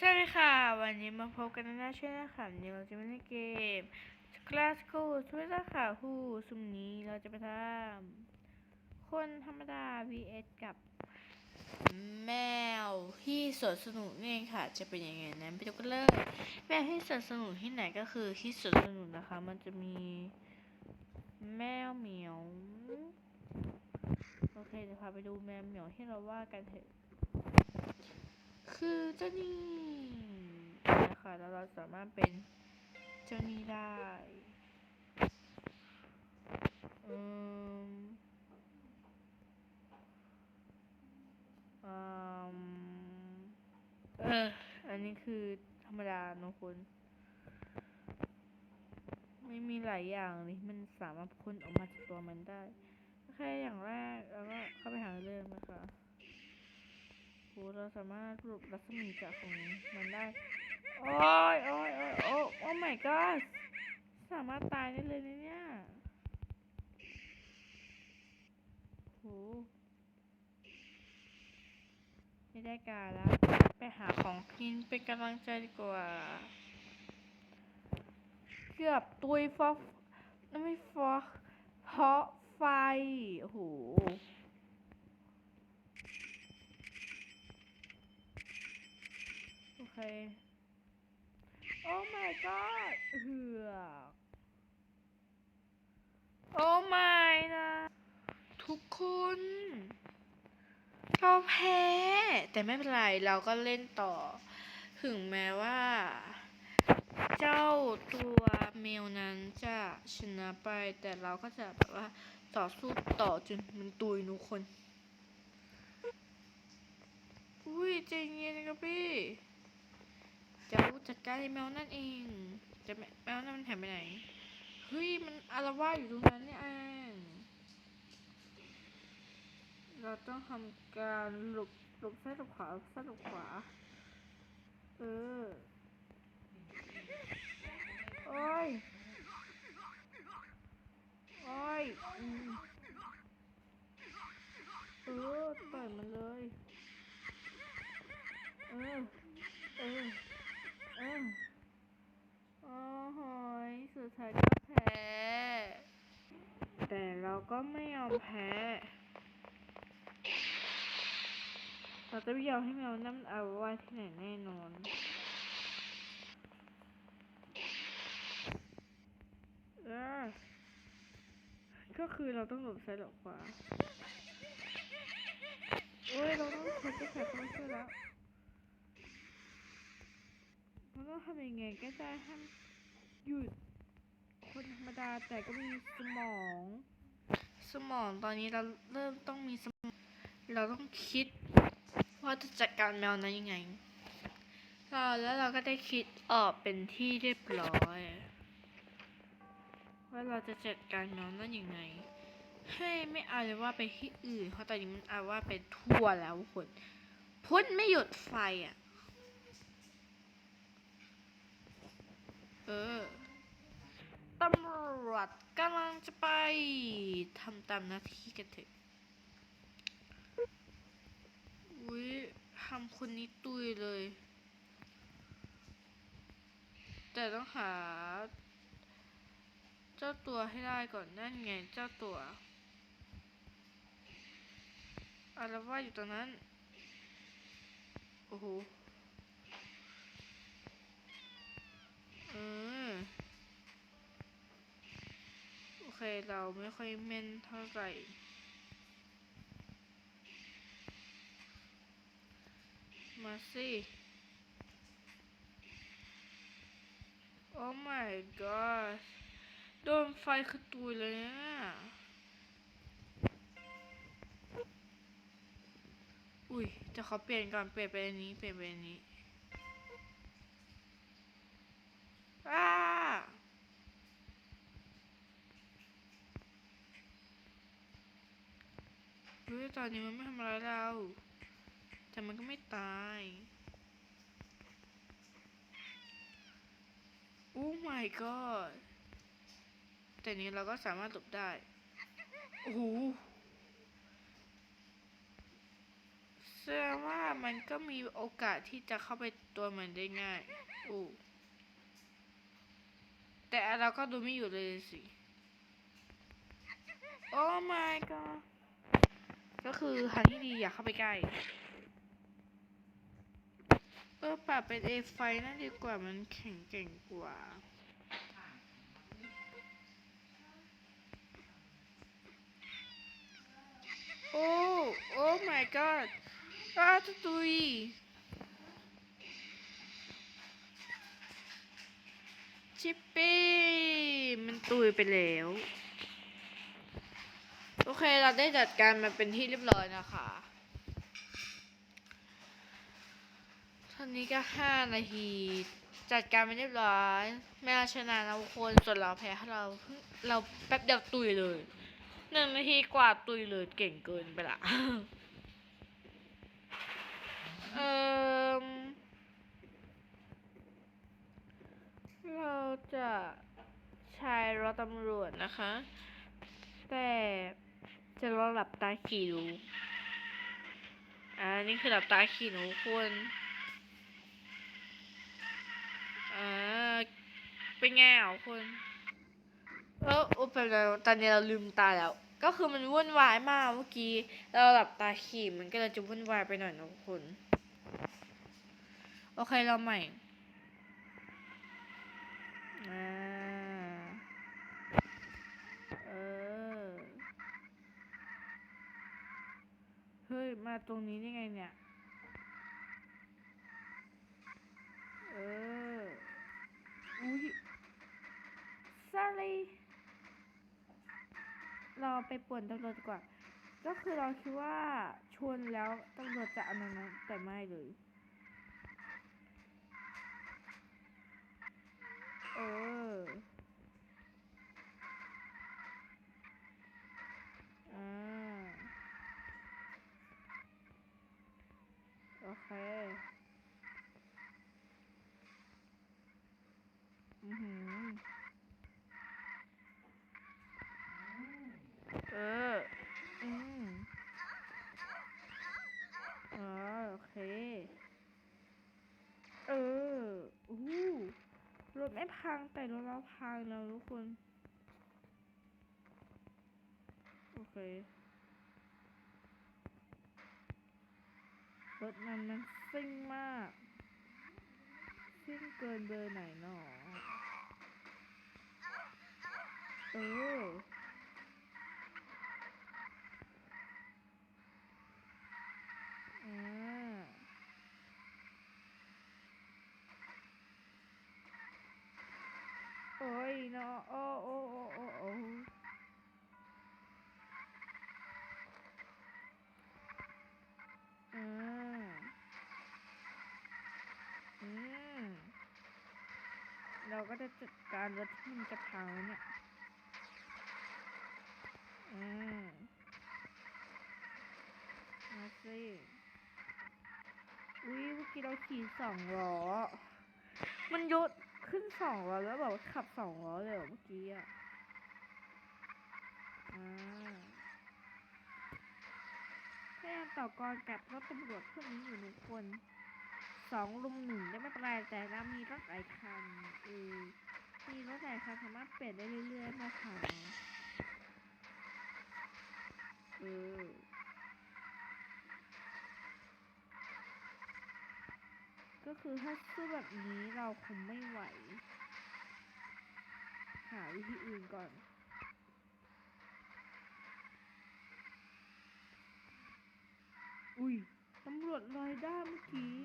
สวัสดีค่ะ วันนี้มาพบกันในช่องค่ะวันนี้เราจะมาเล่นเกม Class c o o ช่วยราค่ะผู้สุ่มนี้เราจะไปทำคนธรรมดา vs กับ แมวที่สวนสนุกนี่ค่ะ จะเป็นยังไงนั้นไปดูกันเลยแมวที่สวนสนุกที่ไหนก็คือที่สวนสนุกนะคะ มันจะมีแมวเหมียวโอเคเดี๋ยวพาไปดูแมวเหมียวที่เราว่ากันเถอะ คือเจ้านี่นะคะแล้วเราสามารถเป็นเจ้านี่ได้อืมอืมเอออันนี้คือธรรมดาเนอะคุณไม่มีหลายอย่างเลยมันสามารถพ่นออกมาจากตัวมันได้แค่อย่างแรกแล้วก็เข้าไปหาเรื่องนะคะ หเราสามารถหลบรัศมีจากของมันได้ โอ้ยโอ้ยโอ้ยโอ้โอ้ my god สามารถตายได้เลยนะเนี่ยโหไม่ได้การแล้ว ไปหาของกินเป็นกำลังใจดีกว่า เกือบตุยฟอกไม่ฟอกเพราะไฟ โอ้โห โอเคโอ้ my god เหือกโอ้ my นะ ทุกคน เราแพ้ แต่ไม่เป็นไร เราก็เล่นต่อ ถึงแม้ว่า เจ้าตัวเมลนั้นจะชนะไป แต่เราก็จะแบบว่าต่อสู้ต่อจนมันตุยทุคน อุ้ยใจเย็นนะครับพี่ เจ้จัดการแมวนั่นเองแต่แมวนั่นมันหายไปไหน เฮ้ย มันอารวาสอยู่ตรงนั้นเนี่ยเองเราต้องทำการหลบหลบซ้ายหลบขวาซ้ายหลบขวา เออ โอ้ย โอ้ยอืมเออต่อยมันเลย เออ เออ เออโอ้โหยสุดท้ายก็แพ้ แต่เรา ก็ไม่ยอมแพ้ เราจะไม่ยอมให้แมวนั่นเอาไว้ที่ไหนแน่นอน เออ ก็คือเราต้องหลบซ้ายหลบขวาโอ้ย เราต้องใช้กระแสเข้ามาช่วยแล้วเราต้องทำยังไงก็ได้ให้หยุดคนธรรมดาแต่ก็มีสมอง สมองตอนนี้เราเริ่มต้องมีสมองเราต้องคิดว่าจะจัดการแมวนั้นยังไงเราแล้วเราก็ได้คิดออกเป็นที่เรียบร้อย ว่าเราจะจัดการน้องนั่นยังไง ให้ไม่เอาเลยว่าไปที่อื่นเพราะตอนนี้มันเอาว่าไปทั่วแล้วทุกคนพ่นไม่หยุดไฟอะ เออ ตำรวจกำลังจะไปทำตามหน้าที่กันเถอะอุ้ยทำคนนี้ตุยเลย แต่ต้องหา เจ้าตัวให้ได้ก่อนนั่นไงเจ้าตัวอะไรว่าอยู่ตรงนั้น โอ้โห เออ โอ เคเราไม่ค่อยแม่นเท่าไหร่ มาสิ โอ้ my god โดนไฟคือตุยเลยนะอุ้ยจะขอเปลี่ยนก่อนเปลี่ยนไปอันนี้ เปลี่ยนไปอันนี้ อ้า เฮ้ยตอนนี้มันไม่ทำอะไรเรา แต่มันก็ไม่ตายโอ้ my god แต่นี้เราก็สามารถหลบได้ โอ้โหสแสดงว่ามันก็มีโอกาสที่จะเข้าไปตัวมันได้ง่ายอู้แต่เราก็ดูไม่อยู่เลยสิ โอ้ my god ก็คือทางที่ดีอย่าเข้าไปใกล้เออปรับเป็นเอไฟน่าดีกว่ามันแข็งเก่งกว่าโอ้โอ้ my god ราตตุยชิปปี้ มันตุยไปแล้ว โอเคเราได้จัดการมันเป็นที่เรียบร้อยนะคะตอนนี้ก็ห้านาที จัดการไปเรียบร้อยแม่ชนะเราคนส่วนเราแพ้เราเราแป๊บเดียวตุยเลยหนึ่งนาทีกว่าตุยเลยเก่งเกินไปละเอ่มเราจะใช้รถตำรวจนะคะ แต่ จะลองหลับตาขี่ดูอ่านี่คือหลับตาขี่หนูคุณอ่าเป็นไงอะคุณเอออุปเราตอนนี้เราลืมตาแล้ว ก็คือมันวุ่นวายมากเมื่อกี้ เราหลับตาขี่มันก็เลยจะวุ่นวายไปหน่อยนะคุณ โอเคเราใหม่อ่า เออ เฮ้ย มาตรงนี้ได้ไงเนี่ย เออ อุ้ยซาลีเราไปป่วนตำรวจดีกว่า ก็คือเราคิดว่าชนแล้วตำรวจจะเอานั้นะแต่ไม่เลย เออ อเค อือหือ เออ อืมอ๋อโอเค เอออู้รถไม่พังแต่รถเราพังแล้วทุกคน โอเค รถมันมันซิ่งมาก ซิ่งเกินเบอร์ไหนหนอ เอออ่าโอ้ยเนาะโอ้โอ้โอ้โอ้โอ้อ่าอืม เราก็ จัดการรถที่มันจะพังแล้วเนี่ยอืมมาสิอุ้ยเมื่อกี้เราขี่สองล้อ มันยกขึ้นสองล้อแล้วแบบว่าขับสองล้อเลยเหรอเมื่อกี้อะอ่าพยายามต่อกรกับรถตำรวจพวกนี้อยู่หนึ่งคน สองลุมหนึ่งได้ไม่เป็นไรแต่เรามีรถหลายคันเออมีรถหลายคันสามารถเปลี่ยนได้เรื่อยๆนะคะเออก็คือถ้าสู้แบบนี้เราคงไม่ไหว หาวิธีอื่นก่อนอุ้ยตำรวจลอยได้เมื่อกี้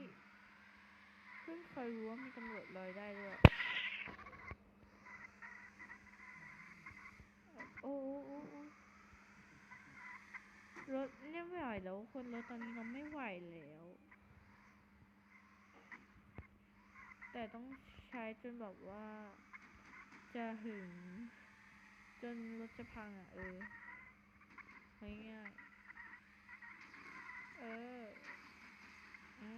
เพิ่งเคยรู้ว่ามีตำรวจลอยได้ด้วยโอ้โอ้รถเนี่ยไม่ไหวแล้ว คนรถตอนนี้เราไม่ไหวแล้ว แต่ต้องใช้จนแบบว่า จะหึง จนรถจะพังอะ เออง่ายๆเอออ่า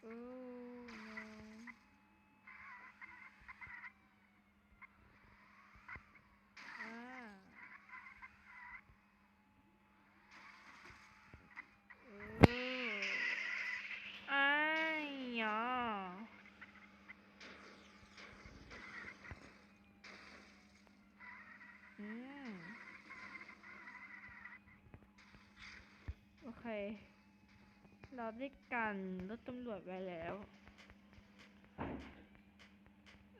โอ้ no อ่า เราได้กันรถตำรวจไว้แล้ว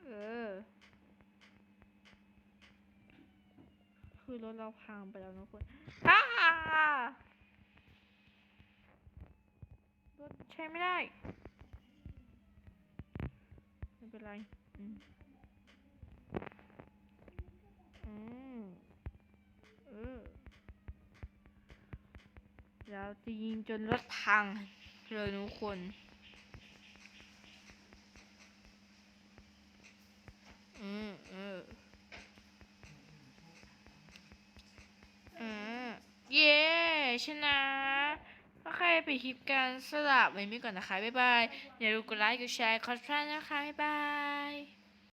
เออ คือรถเราพังไปแล้วนะคุณอ้ารถใช้ไม่ได้ ไม่เป็นไร อืมอืม เราจะยิงจนรถพังเลยทุกคน อืมเออเอเย้ชนะโอเครไปคลิปกันสลับไว้ไม่ก่อนนะคะ บ๊ายบาย อย่าลืมกดไลค์กดแชร์กดซับสไครต์นะคะ บ๊ายบาย